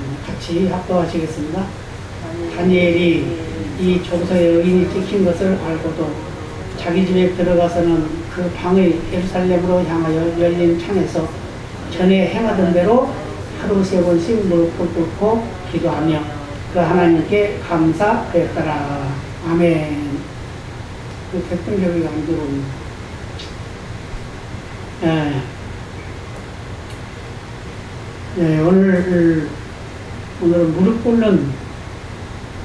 음, 같이 합독하시겠습니다. 다니엘이 이 조서에 의인이 찍힌 것을 알고도 자기 집에 들어가서는 그 방의 예루살렘으로 향하여 열린 창에서 전에 행하던 대로 하루 세 번씩 무릎을 꿇고 기도하며 그 하나님께 감사하였더라. 아멘. 그 백분적이 안 들어오네. 예. 네, 오늘, 오늘은 무릎 꿇는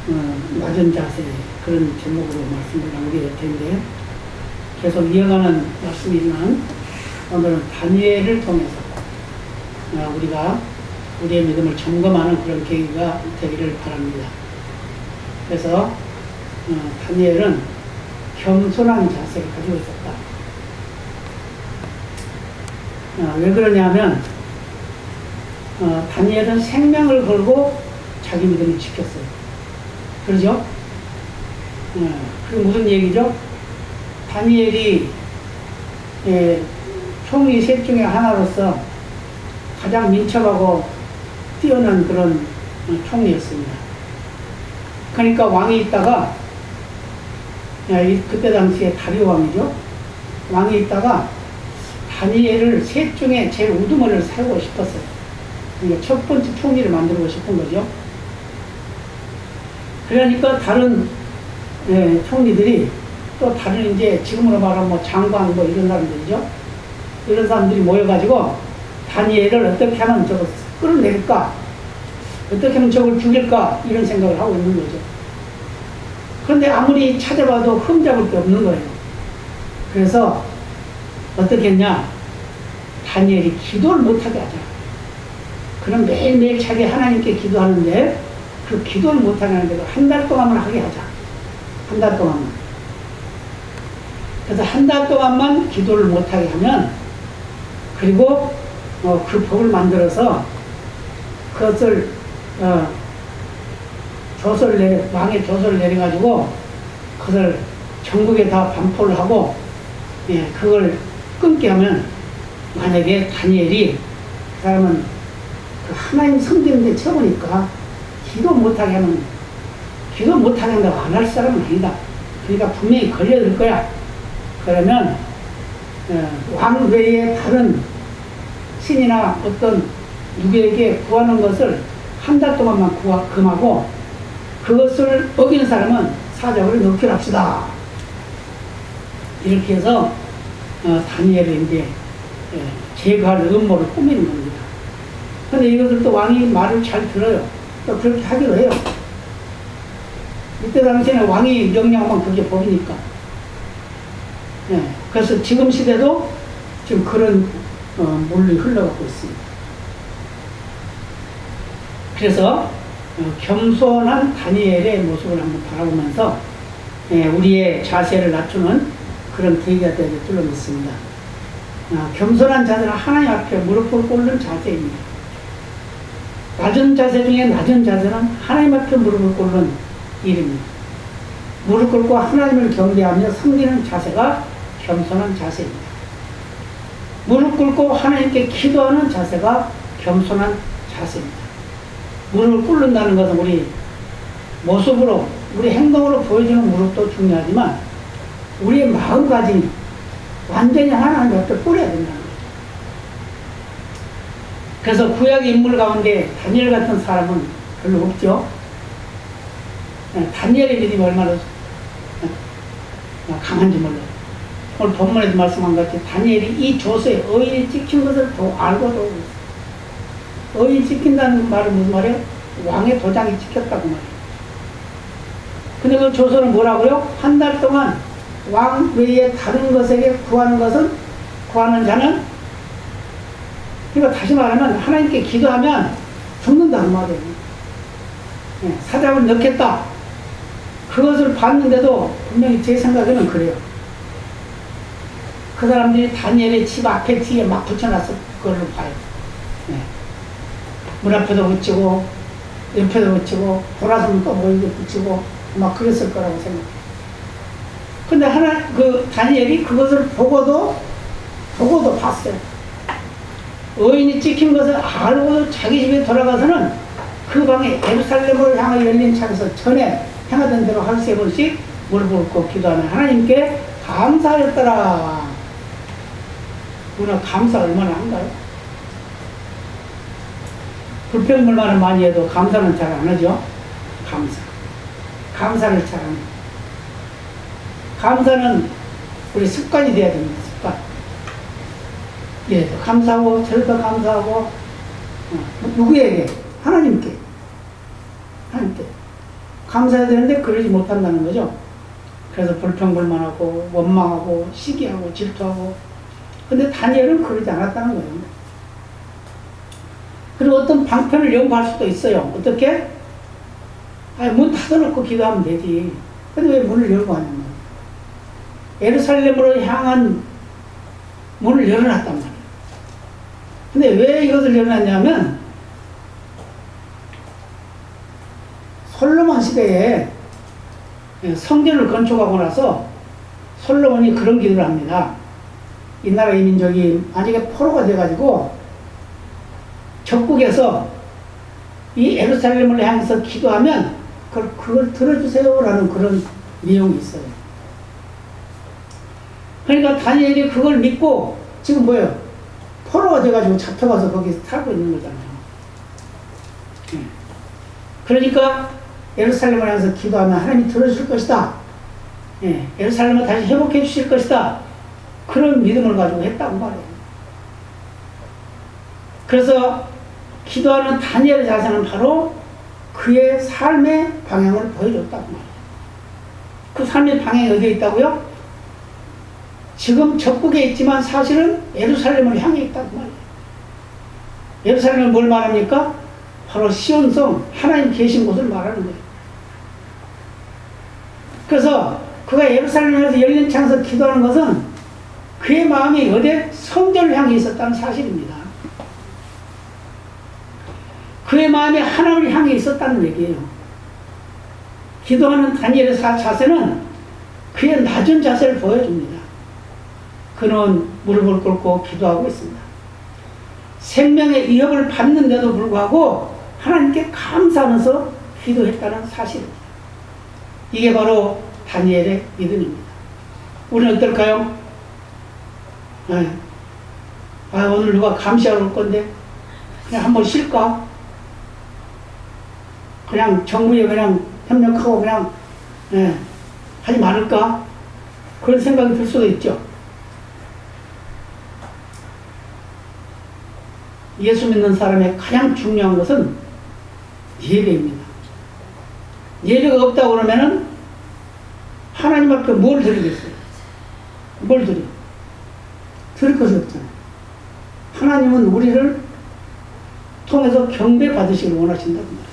어, 낮은 자세 그런 제목으로 말씀을 나누게 될 텐데 계속 이어가는 말씀이지만 오늘은 다니엘을 통해서 어, 우리가 우리의 믿음을 점검하는 그런 계기가 되기를 바랍니다. 그래서 어, 다니엘은 겸손한 자세를 가지고 있었다. 어, 왜 그러냐면 어, 다니엘은 생명을 걸고 자기 믿음을 지켰어요. 그러죠? 어, 그게 무슨 얘기죠? 다니엘이 예, 총리 셋 중에 하나로서 가장 민첩하고 뛰어난 그런 어, 총리였습니다. 그러니까 왕이 있다가 예, 이- 그때 당시에 다리오 왕이죠. 왕이 있다가 다니엘을 셋 중에 제일 우두머리를 세우고 싶었어요. 그러니까 첫 번째 총리를 만들고 싶은 거죠. 그러니까 다른 예, 총리들이 또 다른 이제 지금으로 말하면 뭐 장관 뭐 이런 사람들이죠. 이런 사람들이 모여가지고 다니엘을 어떻게 하면 저거 끌어낼까? 어떻게 하면 저걸 죽일까? 이런 생각을 하고 있는 거죠. 그런데 아무리 찾아봐도 흠잡을 게 없는 거예요. 그래서 어떻게 했냐? 다니엘이 기도를 못하게 하자. 그럼 매일매일 자기 하나님께 기도하는데 그 기도를 못하게 하는데 한달 동안만 하게 하자. 한 달 동안만. 그래서 한 달 동안만 기도를 못하게 하면 그리고 어, 그 법을 만들어서 그것을 어, 조서를 내려 왕의 조서를 내려가지고 그것을 전국에 다 반포를 하고 예, 그걸 끊게 하면 만약에 다니엘이 그 사람은 그 하나님 성경인데 쳐보니까 기도 못하게 하면 기도 못하게 한다고 안 할 사람은 아니다. 그러니까 분명히 걸려들 거야. 그러면 어, 왕 외에 다른 신이나 어떤 누구에게 구하는 것을 한 달 동안만 구하, 금하고 그것을 어기는 사람은 넣기로 합시다. 이렇게 해서 어, 다니엘을 이제 예, 제거할 음모를 꾸미는 겁니다. 근데 이것을 또 왕이 말을 잘 들어요. 또 그렇게 하기로 해요. 이때 당시에는 왕이 명령하면 그게 법이니까. 예, 그래서 지금 시대도 지금 그런 어, 물이 흘러가고 있습니다. 그래서 어, 겸손한 다니엘의 모습을 한번 바라보면서 예, 우리의 자세를 낮추는 그런 계기가 되길 줄로 믿습니다. 아, 겸손한 자세는 하나님 앞에 무릎을 꿇는 자세입니다. 낮은 자세 중에 낮은 자세는 하나님 앞에 무릎을 꿇는 일입니다. 무릎 꿇고 하나님을 경배하며 섬기는 자세가 겸손한 자세입니다. 무릎 꿇고 하나님께 기도하는 자세가 겸손한 자세입니다. 무릎을 꿇는다는 것은 우리 모습으로, 우리 행동으로 보여주는 무릎도 중요하지만 우리의 마음가짐이 완전히 하나님 앞에 꿇어야 거죠. 그래서 구약의 인물 가운데 다니엘 같은 사람은 별로 없죠. 예, 다니엘의 믿음이 얼마나 어, 강한지 몰라요. 오늘 본문에도 말씀한 것 같이 다니엘이 이 조서에 의인이 찍힌 것을 더 알고도 의인 찍힌다는 말은 무슨 말이에요? 왕의 도장이 찍혔다고 말이에요. 근데 그 조서는 뭐라고요? 한 달 동안 왕 외에 다른 것에게 구하는 것은 구하는 자는 그러니까 다시 말하면 하나님께 기도하면 말이에요. 예, 사자을 넣겠다. 그것을 봤는데도 분명히 제 생각에는 그래요. 그 사람들이 다니엘의 집 앞에 뒤에 막 붙여놨을 걸로 봐요. 예. 문 앞에도 붙이고 옆에도 붙이고 돌아서면 또 모이게 붙이고 막 그랬을 거라고 생각해요. 근데 하나 그 다니엘이 그것을 보고도 보고도 봤어요. 의인이 찍힌 것을 알고도 자기 집에 돌아가서는 그 방에 예루살렘으로 향해 열린 창에서 전에 행하던 대로 한세 번씩 무릎 꿇고 기도하는 하나님께 감사하였더라. 우리가 감사 얼마나 한가요? 불평불만을 많이 해도 감사는 잘 안 하죠? 감사. 감사를 잘 안 해요. 감사는 우리 습관이 돼야 됩니다, 얘도 감사하고, 저도 감사하고, 어, 누구에게? 하나님께. 하나님께. 감사해야 되는데 그러지 못한다는 거죠. 그래서 불평불만하고, 원망하고, 시기하고, 질투하고. 근데 다니엘은 그러지 않았다는 거예요. 그리고 어떤 방편을 연구할 수도 있어요. 어떻게? 아니, 문 닫아놓고 기도하면 되지. 근데 왜 문을 열고 하냐면, 예루살렘으로 향한 문을 열어놨단 말이에요. 근데 왜 이것을 열어놨냐면, 솔로몬 시대에 성전을 건축하고 나서 솔로몬이 그런 기도를 합니다. 이 나라 이 민족이 만약에 포로가 돼가지고 적국에서 이 예루살렘을 향해서 기도하면 그걸, 그걸 들어주세요라는 그런 내용이 있어요. 그러니까 다니엘이 그걸 믿고 지금 뭐예요? 포로가 돼가지고 잡혀가서 거기 살고 있는 거잖아요. 예. 그러니까 예루살렘을 향해서 기도하면 하나님이 들어줄 것이다. 예. 예루살렘을 다시 회복해 주실 것이다. 그런 믿음을 가지고 했다고 말해요. 그래서 기도하는 다니엘의 자세는 바로 그의 삶의 방향을 보여줬다고 말해요. 그 삶의 방향이 어디에 있다고요? 지금 적국에 있지만 사실은 예루살렘을 향해 있다고 말해요. 예루살렘은 뭘 말합니까? 바로 시온성 하나님 계신 곳을 말하는 거예요. 그래서 그가 예루살렘에서 열린 창에서 기도하는 것은 그의 마음이 어디 성전을 향해 있었다는 사실입니다. 그의 마음이 하나님을 향해 있었다는 얘기예요. 기도하는 다니엘의 자세는 그의 낮은 자세를 보여줍니다. 그는 무릎을 꿇고 기도하고 있습니다. 생명의 위협을 받는데도 불구하고 하나님께 감사하면서 기도했다는 사실입니다. 이게 바로 다니엘의 믿음입니다. 우리는 어떨까요? 네. 아, 오늘 누가 감시하러 올 건데, 그냥 한번 쉴까? 그냥 정부에 그냥 협력하고 그냥, 네, 하지 말을까? 그런 생각이 들 수도 있죠. 예수 믿는 사람의 가장 중요한 것은 예배입니다. 예배가 없다고 그러면은 하나님 앞에 뭘 드리겠어요? 뭘 드려? 드릴 것이 없잖아요. 하나님은 우리를 통해서 경배 받으시길 원하신다고 말이에요.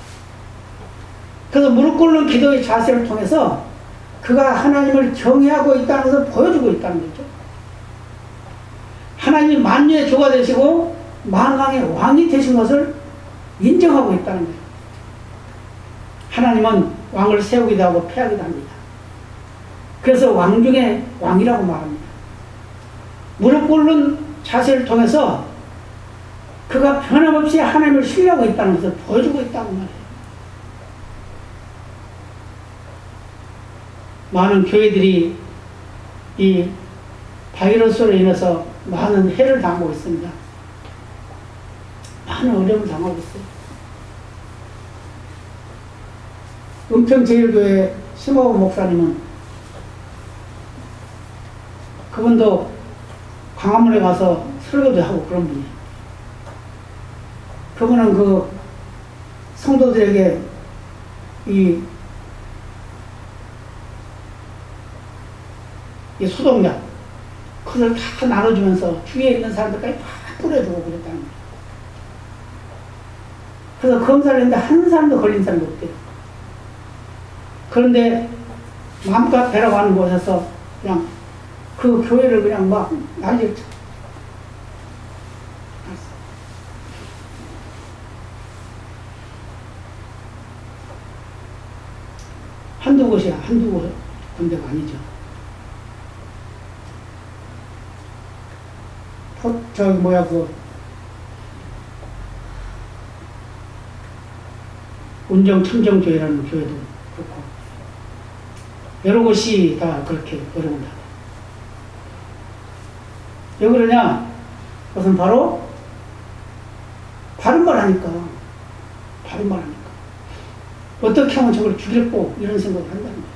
그래서 무릎 꿇는 기도의 자세를 통해서 그가 하나님을 경외하고 있다는 것을 보여주고 있다는 거죠. 하나님이 만유의 주가 되시고 만왕의 왕이 되신 것을 인정하고 있다는 거예요. 하나님은 왕을 세우기도 하고 패하기도 합니다. 그래서 왕 중에 왕이라고 말합니다. 무릎 꿇는 자세를 통해서 그가 변함없이 하나님을 신뢰하고 있다는 것을 보여주고 있다고 말해요. 많은 교회들이 이 바이러스로 인해서 많은 해를 당하고 있습니다. 많은 어려움을 당하고 있어요. 은평제일교회 심호흡 목사님은 그분도 광화문에 가서 설교도 하고 그런 분이에요. 그분은 그 성도들에게 이, 이 소독약, 그걸 다 나눠주면서 주위에 있는 사람들까지 다 뿌려주고 그랬다는 거예요. 그래서 검사를 했는데 한 사람도 걸린 사람이 없대요. 그런데 마음껏 배라고 하는 곳에서 그냥 그 교회를 그냥 막 난리를 쳐. 한두 곳이야, 한두 곳, 군데가 아니죠. 포, 저기 뭐야, 그, 운정 청정교회라는 교회도 그렇고 여러 곳이 다 그렇게 어려운다. 왜 그러냐? 그것은 바로 바른 말 하니까 바른 말 하니까 어떻게 하면 저걸 죽일고 이런 생각을 한다는 거죠.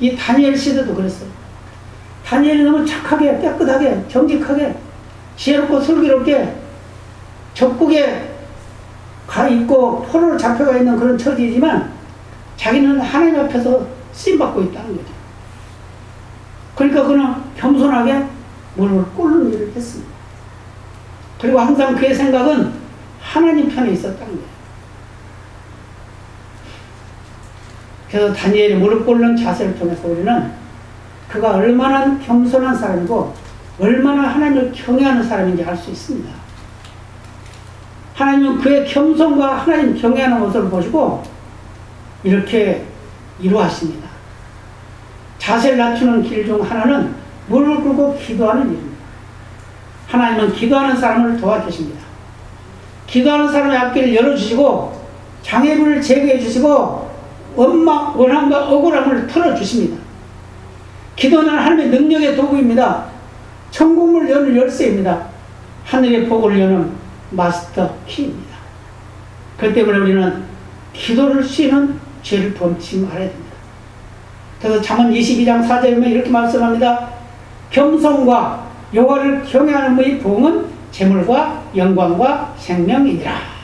이 다니엘 시대도 그랬어요. 다니엘이 너무 착하게 깨끗하게 정직하게 지혜롭고 슬기롭게 적국에 가 있고 포로로 잡혀가 있는 그런 처지이지만 자기는 하나님 앞에서 쓰임 받고 있다는 거죠. 그러니까 그는 겸손하게 무릎을 꿇는 일을 했습니다. 그리고 항상 그의 생각은 하나님 편에 있었다는 거예요. 그래서 다니엘이 무릎 꿇는 자세를 통해서 우리는 그가 얼마나 겸손한 사람이고 얼마나 하나님을 경외하는 사람인지 알 수 있습니다. 하나님은 그의 겸손과 하나님 경외하는 모습을 보시고 이렇게 이루하십니다. 자세를 낮추는 길 중 하나는 무릎을 꿇고 기도하는 일입니다. 하나님은 기도하는 사람을 도와주십니다. 기도하는 사람의 앞길을 열어주시고 장애물을 제거해 주시고 원망, 원함과 억울함을 털어주십니다. 기도는 하나님의 능력의 도구입니다. 천국을 여는 열쇠입니다. 하늘의 복을 여는 마스터 키입니다. 그 때문에 우리는 기도를 쉬는 죄를 범치 말아야 됩니다. 그래서 잠언 22장 4절에 보면 이렇게 말씀합니다. 겸손과 여호와를 경외하는 분의 봉은 재물과 영광과 생명이니라.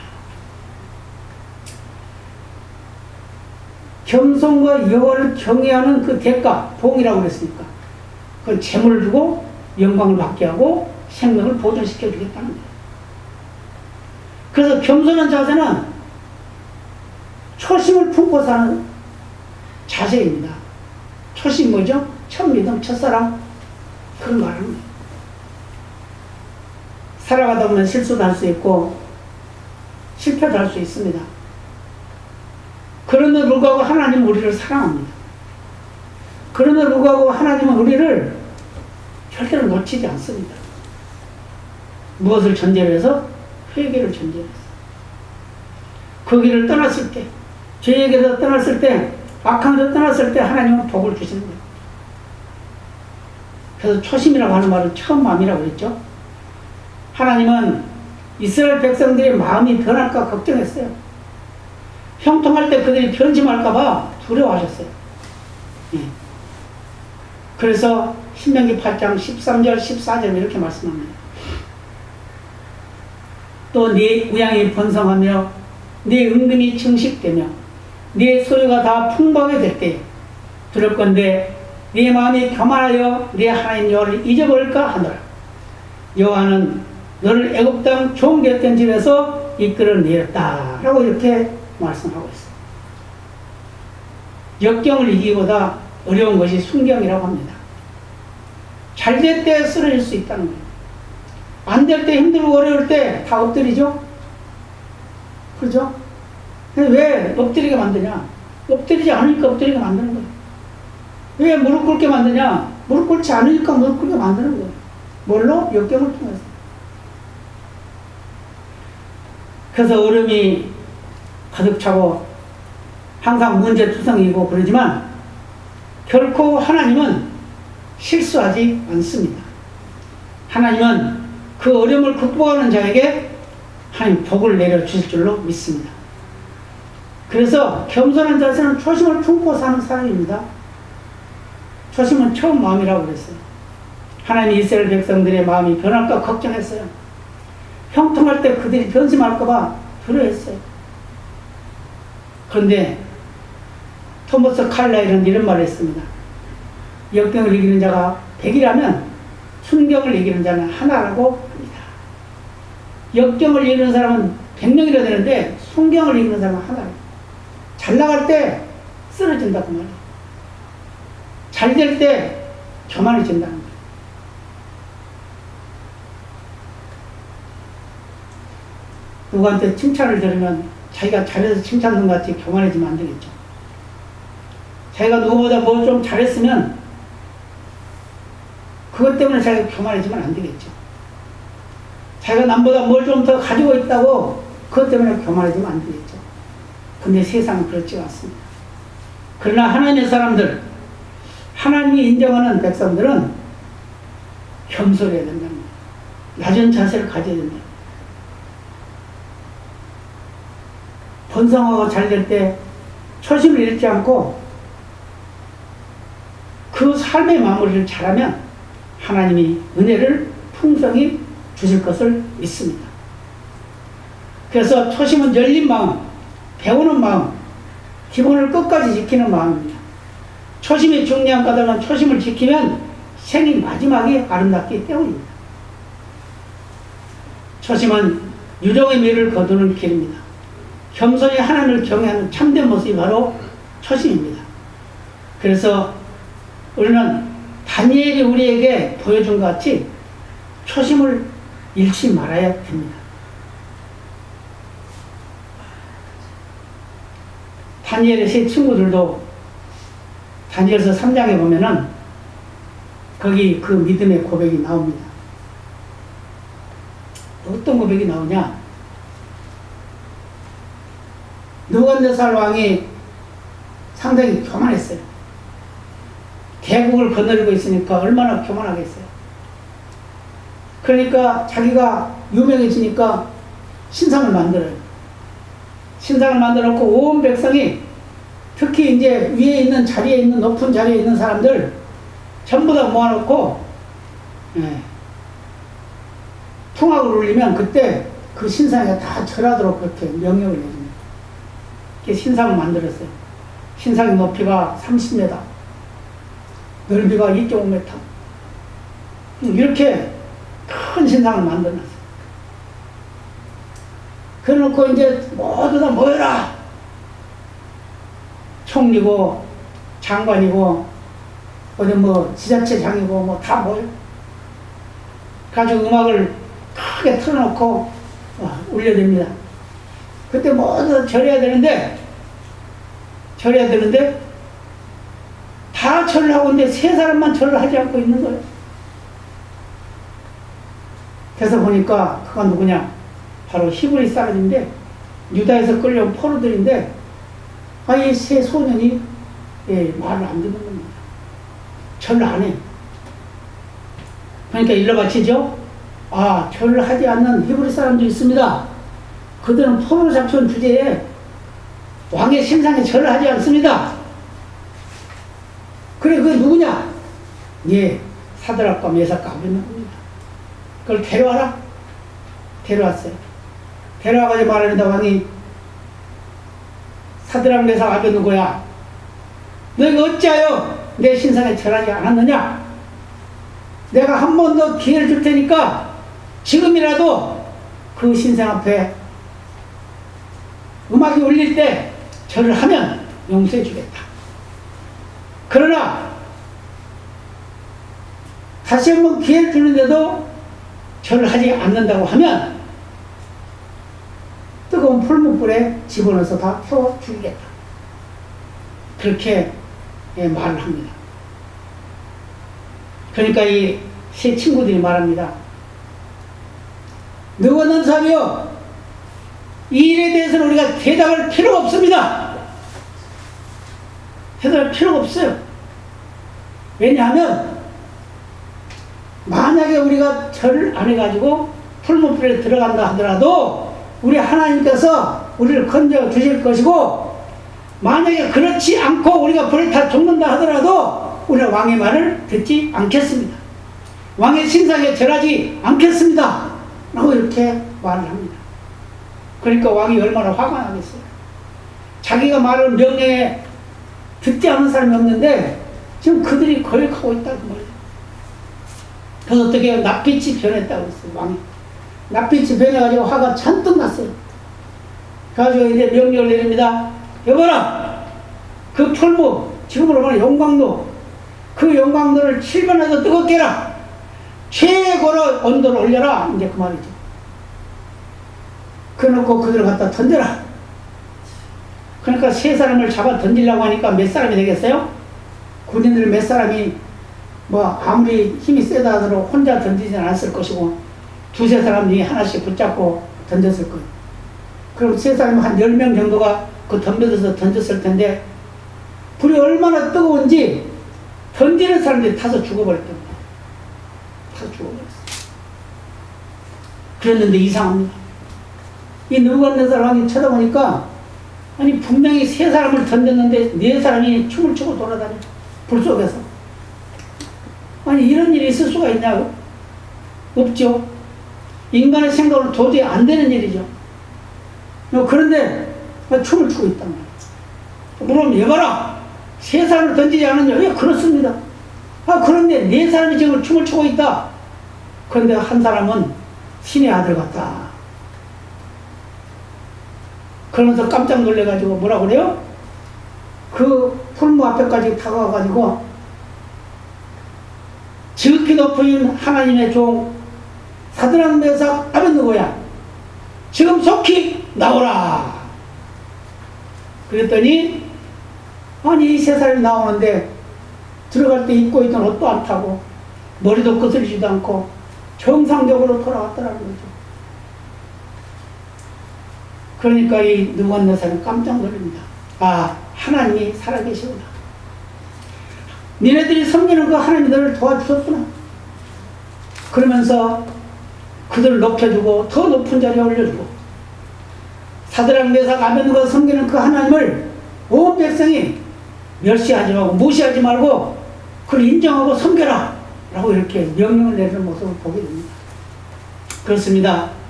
겸손과 여호와를 경외하는 그 대가, 봉이라고 그랬으니까. 그 재물을 주고 영광을 받게 하고 생명을 보존시켜 주겠다는 거예요. 그래서 겸손한 자세는 초심을 품고 사는 자세입니다. 초심 뭐죠? 첫 믿음, 첫사랑. 그런 말하는 거예요. 살아가다 보면 실수도 할 수 있고, 실패도 할 수 있습니다. 그럼에도 불구하고 하나님은 우리를 사랑합니다. 그럼에도 불구하고 하나님은 우리를 절대로 놓치지 않습니다. 무엇을 전제로 해서? 회개를 해서. 그 길을 떠났을 때, 죄에게서 떠났을 때, 악한 데서 떠났을 때 하나님은 복을 주시는 거예요. 그래서 초심이라고 하는 말은 처음 마음이라고 그랬죠. 하나님은 이스라엘 백성들의 마음이 변할까 걱정했어요. 형통할 때 그들이 변심할까봐 두려워하셨어요. 예. 그래서 신명기 8장 13절, 14절 이렇게 말씀합니다. 또 네 우양이 번성하며 네 은근히 증식되며 네 소유가 다 풍부하게 될 때에 들을 건데 네 마음이 교만하여 네 하나님 여호와를 잊어버릴까 하노라. 여호와는 너를 애굽 땅 종되었던 집에서 이끌어내었다라고 이렇게 말씀하고 있습니다. 역경을 이기보다 어려운 것이 순경이라고 합니다. 잘될 때 쓰러질 수 있다는 거예요. 안 될 때 힘들고 어려울 때 다 엎드리죠? 그죠? 왜 엎드리게 만드냐? 엎드리지 않으니까 엎드리게 만드는 거예요. 왜 무릎 꿇게 만드냐? 무릎 꿇지 않으니까 무릎 꿇게 만드는 거예요. 뭘로? 역경을 통해서. 그래서 얼음이 가득 차고 항상 문제투성이고 그러지만 결코 하나님은 실수하지 않습니다. 하나님은 그 어려움을 극복하는 자에게 하나님 복을 내려주실 줄로 믿습니다. 그래서 겸손한 자세는 초심을 품고 사는 사람입니다. 초심은 처음 마음이라고 그랬어요. 하나님 이스라엘 백성들의 마음이 변할까 걱정했어요. 형통할 때 그들이 변심할까봐 두려워했어요. 그런데 토머스 칼라일은 이런 말을 했습니다. 역경을 이기는 자가 백이라면 순경을 이기는 자는 하나라고 합니다. 역경을 이기는 사람은 백명이라 되는데 순경을 이기는 사람은 하나예요. 잘 나갈 때 쓰러진다고 말이에요. 잘 될 때 교만해진다는 거예요. 누구한테 칭찬을 들으면 자기가 잘해서 칭찬한 것 같이 교만해지면 안 되겠죠. 자기가 누구보다 뭐 좀 잘했으면 그것 때문에 자기가 교만해지면 안 되겠죠. 자기가 남보다 뭘 좀 더 가지고 있다고 그것 때문에 교만해지면 안 되겠죠. 근데 세상은 그렇지 않습니다. 그러나 하나님의 사람들, 하나님이 인정하는 백성들은 겸손해야 된다는 거예요. 낮은 자세를 가져야 된다. 번성화가 잘될 때 초심을 잃지 않고 그 삶의 마무리를 잘하면 하나님이 은혜를 풍성히 주실 것을 믿습니다. 그래서 초심은 열린 마음, 배우는 마음, 기본을 끝까지 지키는 마음입니다. 초심이 중요한 까닭은 초심을 지키면 생이 마지막에 아름답기 때문입니다. 초심은 유종의 미를 거두는 길입니다. 겸손히 하나님을 경외하는 참된 모습이 바로 초심입니다. 그래서 우리는 다니엘이 우리에게 보여준 것 같이 초심을 잃지 말아야 됩니다. 다니엘의 세 친구들도 다니엘서 3장에 보면은 거기 그 믿음의 고백이 나옵니다. 어떤 고백이 나오냐? 느간데살 왕이 상당히 교만했어요. 대국을 거느리고 있으니까 얼마나 교만하겠어요. 그러니까 자기가 유명해지니까 신상을 만들어요. 신상을 만들어 놓고 온 백성이 특히 이제 위에 있는 자리에 있는 높은 자리에 있는 사람들 전부 다 모아놓고 예, 풍악을 울리면 그때 그 신상에 다 절하도록 그렇게 명령을 내줍니다. 신상을 만들었어요. 신상의 높이가 30m, 넓이가 2.5m. 이렇게 큰 신상을 만들어놨어요. 그래놓고 이제 모두 다 모여라! 총리고, 장관이고, 어디 뭐 지자체장이고 뭐 다 모여. 가지고 음악을 크게 틀어놓고 어, 울려댑니다. 그때 모두 절해야 되는데, 절해야 되는데, 다 절을 하고 있는데 세 사람만 절을 하지 않고 있는 거예요. 그래서 보니까 그가 누구냐? 바로 히브리 사람인데, 유다에서 끌려온 포로들인데, 아, 이세 소년이 예, 말을 안 듣는 겁니다. 절을 안 해. 그러니까 일러 바치죠? 아, 절을 하지 않는 히브리 사람도 있습니다. 그들은 포로 잡혀온 주제에 왕의 신상에 절을 하지 않습니다. 그래, 그게 누구냐? 예, 사드락과 메삭과 아벤나고입니다. 그걸 데려와라. 데려왔어요. 데려와가지고 말합니다. 왕이 사드락 메삭 아벤나고야. 너희가 어찌하여 내 신상에 절하지 않았느냐? 내가 한 번 더 기회를 줄 테니까 지금이라도 그 신상 앞에 음악이 울릴 때 절을 하면 용서해 주겠다. 그러나 다시 한번 기회를 주는데도 절을 하지 않는다고 하면 뜨거운 풀무불에 집어넣어서 다 태워 죽이겠다. 그렇게 예, 말을 합니다. 그러니까 이 세 친구들이 말합니다. 너는 사비요. 이 일에 대해서는 우리가 대답할 필요가 없습니다. 대답할 필요가 없어요. 왜냐하면 만약에 우리가 절을 안 해가지고 풀무불에 들어간다 하더라도 우리 하나님께서 우리를 건져 주실 것이고 만약에 그렇지 않고 우리가 불에 다 죽는다 하더라도 우리는 왕의 말을 듣지 않겠습니다. 왕의 신상에 절하지 않겠습니다. 라고 이렇게 말을 합니다. 그러니까 왕이 얼마나 화가 나겠어요. 자기가 말을 명령에 듣지 않는 사람이 없는데 지금 그들이 거역하고 있다고 말이에요. 그래서 어떻게? 낯빛이 변했다고 했어요. 왕이. 낯빛이 변해가지고 화가 잔뜩 났어요. 그래가지고 이제 명령을 내립니다. 여보라! 그 풀무, 지금으로 말하면 용광로, 그 용광로를 7번에서 뜨겁게 해라! 최고로 온도를 올려라! 이제 그 말이죠. 그래놓고 그들을 갖다 던져라! 그러니까 세 사람을 잡아 던지려고 하니까 몇 사람이 되겠어요? 군인들 몇 사람이 뭐 아무리 힘이 세다 하더라도 혼자 던지진 않았을 것이고 두세 사람이 하나씩 붙잡고 던졌을 거예요. 그럼 세 사람 한 10명 정도가 그 덤벼들어서 던졌을 텐데 불이 얼마나 뜨거운지 던지는 사람들이 타서 죽어버렸던 거야. 타서 죽어버렸어. 그랬는데 이상합니다. 이 느부갓네살 왕이 쳐다보니까 아니 분명히 세 사람을 던졌는데 네 사람이 춤을 추고 돌아다녀. 불 속에서. 아니 이런 일이 있을 수가 있냐고 없죠. 인간의 생각으로 도저히 안 되는 일이죠. 어, 그런데 춤을 추고 있단 말이에요. 그럼 얘봐라. 세 사람을 던지지 않았냐 예 그렇습니다. 아 그런데 네 사람이 지금 춤을 추고 있다. 그런데 한 사람은 신의 아들 같다 그러면서 깜짝 놀래가지고 뭐라 그래요? 그 풀무 앞에까지 다가가가지고 지극히 높은 하나님의 종 사드랑 메삭 아벤누고야? 지금 속히 나오라. 그랬더니 아니 이세 사람이 나오는데 들어갈 때 입고 있던 옷도 안 타고 머리도 거슬리지도 않고 정상적으로 돌아왔더라는 거죠 그러니까 이 느부갓네살은 깜짝 놀랍니다. 아 하나님이 살아계시구나. 니네들이 섬기는 그 하나님이 너를 도와주셨구나. 그러면서 그들을 높여주고 더 높은 자리에 올려주고 사드랑 메삭 아벤누가 섬기는 그 하나님을 온 백성이 멸시하지 말고 무시하지 말고 그를 인정하고 섬겨라 라고 이렇게 명령을 내리는 모습을 보게 됩니다. 그렇습니다.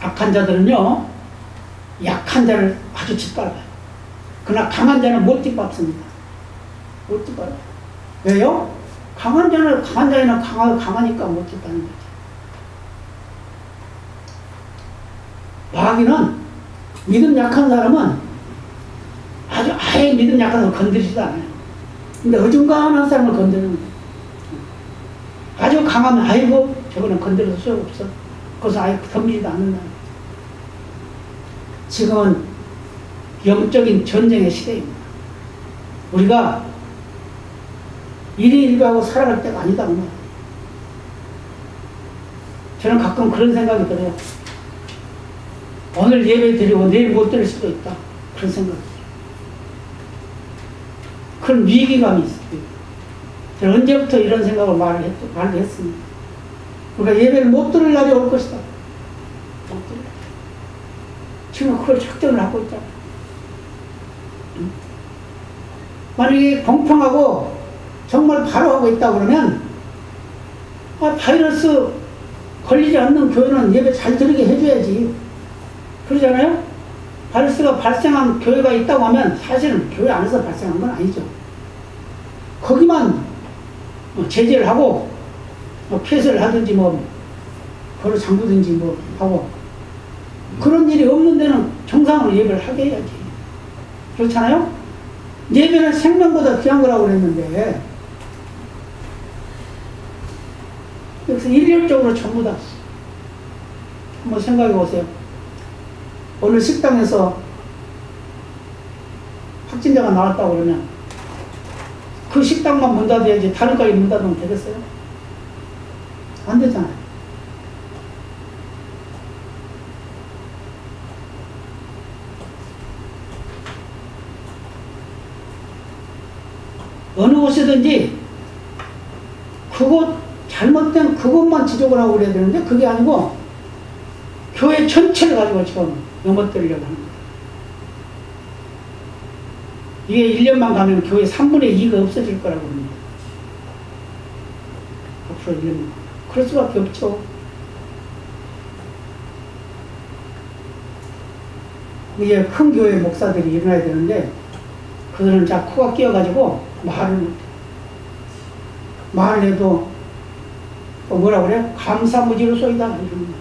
악한 자들은요, 약한 자를 아주 짓밟아요. 그러나 강한 자는 못 짓밟습니다. 못 짓밟아요. 왜요? 강한 자는, 강한 자에는 강하, 강하니까 못 짓밟는 거죠. 마귀는 믿음 약한 사람은 아주 아예 믿음 약한 사람을 건드리지도 않아요. 근데 어중간한 사람을 건드리는 거예요. 아주 강하면 아이고 저거는 건드려도 소용없어. 그래서 아예 덤비지도 않는다. 지금은 영적인 전쟁의 시대입니다. 우리가 일희일비하고 살아갈 때가 아니다. 그 말이에요. 저는 가끔 그런 생각이 들어요. 오늘 예배 드리고 내일 못 드릴 수도 있다. 그런 생각이 들어요. 그런 위기감이 있어요. 저는 언제부터 이런 생각을 말을, 했, 말을 했습니다. 그러니까 예배를 못 들을 날이 올 것이다. 지금 그걸 작정을 하고. 응? 만약에 공평하고 정말 바로 하고 있다 그러면 아, 바이러스 걸리지 않는 교회는 예배 잘 드리게 해줘야지. 그러잖아요? 바이러스가 발생한 교회가 있다고 하면 사실은 교회 안에서 발생한 건 아니죠. 거기만 뭐 제재를 하고 뭐 폐쇄를 하든지 뭐 걸어 잠그든지 뭐 하고 그런 일이 없는 데는 정상으로 예배를 하게 해야지. 그렇잖아요? 예배는 생명보다 귀한 거라고 그랬는데 여기서 일률적으로 전부 다 한번 생각해 보세요. 오늘 식당에서 확진자가 나왔다고 그러면 그 식당만 문 닫아야지 다른 가게 문 닫으면 되겠어요? 안 되잖아요. 어느 곳이든지 그곳 잘못된 그것만 지적을 하고 그래야 되는데 그게 아니고 교회 전체를 가지고 지금 넘어뜨리려고 거예요. 이게 1년만 가면 교회 3분의 2가 없어질 거라고 합니다. 앞으로 1년만. 그럴 수밖에 없죠. 이제 큰 교회 목사들이 일어나야 되는데 그들은 자 코가 끼어가지고 말을 못해. 말을 해도 또 뭐라 그래? 감사무지로 쏘이다 이런 거.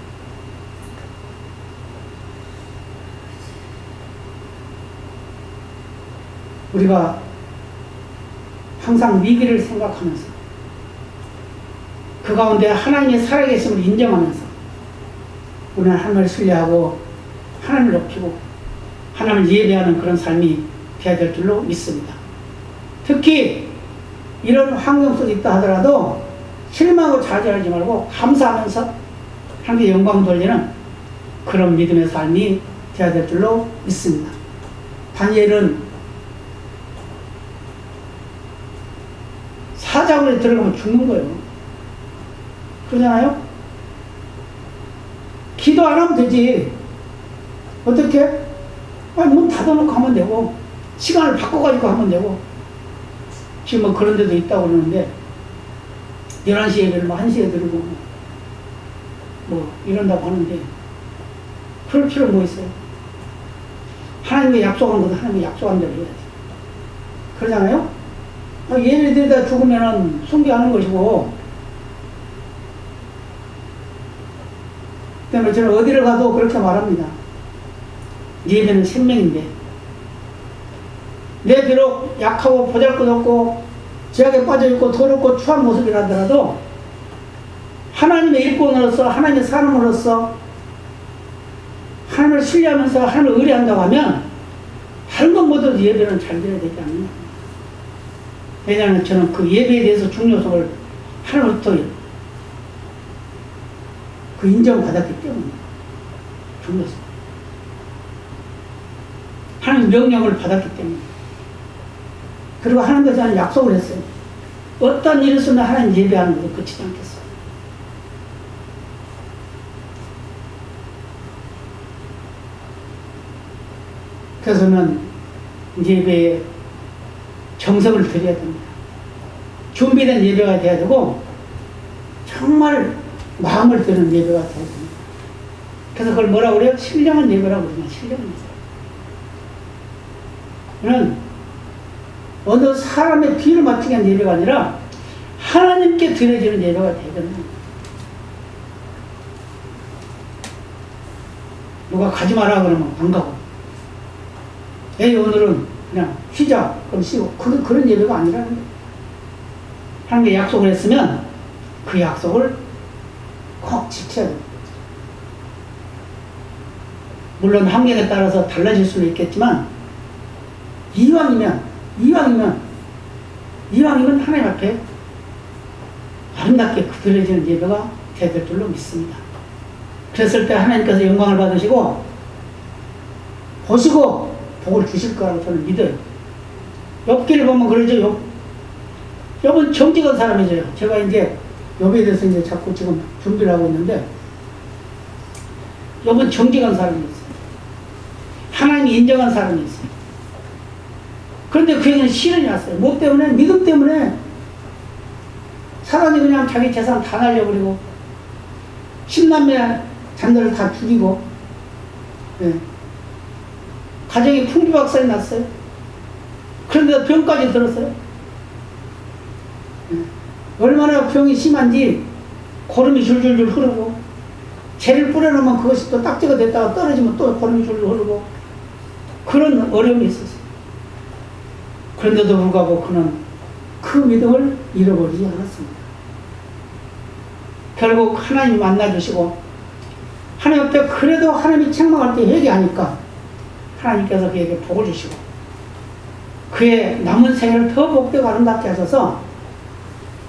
우리가 항상 위기를 생각하면서 그 가운데 하나님의 살아계심을 인정하면서 우리는 하나님을 신뢰하고 하나님을 높이고 하나님을 예배하는 그런 삶이 되어야 될 줄로 믿습니다. 특히 이런 환경 속에 있다 하더라도 실망하고 좌절하지 말고 감사하면서 하나님께 영광 돌리는 그런 믿음의 삶이 되어야 될 줄로 믿습니다. 다니엘은 사자굴에 들어가면 죽는 거예요. 그러잖아요? 기도 안 하면 되지. 어떻게? 아니, 문 닫아놓고 하면 되고, 시간을 바꿔가지고 하면 되고, 지금 뭐 그런 데도 있다고 그러는데, 11시 예배를 뭐 1시에 들고, 뭐, 뭐 이런다고 하는데, 그럴 필요 뭐 있어요? 하나님의 약속한 것도 하나님의 약속한 대로 해야지. 그러잖아요? 아, 예배 드리다 죽으면은 숭배하는 것이고, 때문에 저는 어디를 가도 그렇게 말합니다. 예배는 생명인데, 내 비록 약하고 보잘것없고 죄악에 빠져있고 더럽고 추한 모습이라더라도 하나님의 일꾼으로서 하나님의 사람으로서 하나님을 신뢰하면서 하나님을 의뢰한다고 하면 다른 것 모두 예배는 잘 드려야 되지 않느냐. 왜냐하면 저는 그 예배에 대해서 중요성을 하나님부터 그 인정받았기 때문에 중요성. 하나님 명령을 받았기 때문에. 그리고 하나님께 저는 약속을 했어요. 어떤 일이 있으면 하나님 예배하는 것도 그치지 않겠어요. 그래서는 예배에 정성을 들여야 됩니다. 준비된 예배가 돼야 되고 정말 마음을 드는 예배가 돼야 됩니다. 그래서 그걸 뭐라고 그래요? 신령한 예배라고 그러면 신령한 예배. 어느 사람의 비를 맞추게 한 예배가 아니라 하나님께 드려지는 예배가 되거든요. 누가 가지 마라 그러면 안 가고 에이 오늘은 그냥 쉬자 그럼 쉬고 그, 그런 예배가 아니라는 거예요. 하나님께 약속을 했으면 그 약속을 꼭 지켜야 돼요. 물론 환경에 따라서 달라질 수는 있겠지만 이왕이면 이왕이면 이왕이면 하나님 앞에 아름답게 드려지는 예배가 되야 될 줄로 믿습니다. 그랬을 때 하나님께서 영광을 받으시고 보시고 복을 주실 거라고 저는 믿어요. 엽기를 보면 그러죠. 엽, 엽은 정직한 사람이죠. 제가 이제 엽에 대해서 이제 자꾸 지금 준비를 하고 있는데 엽은 정직한 사람이었어요. 하나님이 인정한 사람이었어요. 그런데 그에게는 시련이 왔어요. 뭐 때문에? 믿음 때문에 사람이 그냥 자기 재산 다 날려버리고 신남매 잔들을 다 죽이고 예. 가정이 풍비박산이 났어요. 그런데 병까지 들었어요. 예. 얼마나 병이 심한지 고름이 줄줄줄 흐르고 재를 뿌려놓으면 그것이 또 딱지가 됐다가 떨어지면 또 고름이 줄줄 흐르고 그런 어려움이 있었어요. 그런데도 불구하고 그는 그 믿음을 잃어버리지 않았습니다. 결국 하나님이 만나주시고 하나님 앞에 그래도 하나님이 책망할 때 회개하니까 하나님께서 그에게 복을 주시고 그의 남은 생애를 더 복되고 아름답게 하셔서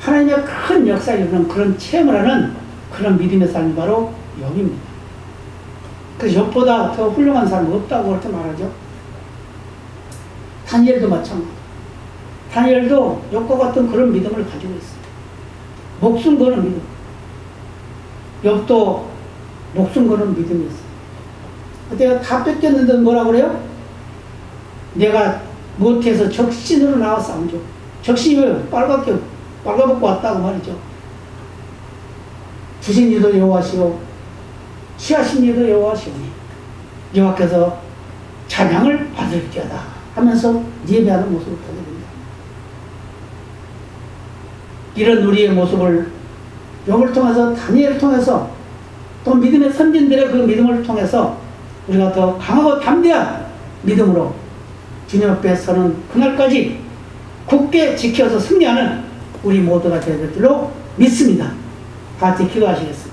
하나님의 큰 역사를 이루는 그런 체험을 하는 그런 믿음의 삶이 바로 영입니다. 그래서 욥보다 더 훌륭한 사람은 없다고 그렇게 말하죠. 다니엘도 마찬가지. 다니엘도 욥과 같은 그런 믿음을 가지고 있어요. 목숨 거는 믿음. 욥도 목숨 거는 믿음이었어요. 내가 다 뺏겼는데 뭐라 그래요? 내가 못해서 적신으로 나와 싸우죠. 적신이 왜 빨갛게 빨가벗고 왔다고 말이죠. 주신 이도 여호와시오 취하신 이도 여호와시오니 여호와께서 찬양을 받을지어다 하면서 예배하는 모습을 보게 됩니다. 이런 우리의 모습을 욥을 통해서 다니엘을 통해서 또 믿음의 선진들의 그 믿음을 통해서 우리가 더 강하고 담대한 믿음으로 주님 앞에 서는 그날까지 굳게 지켜서 승리하는 우리 모두가 되야 될 줄로 믿습니다. 다 같이 기도하시겠습니다.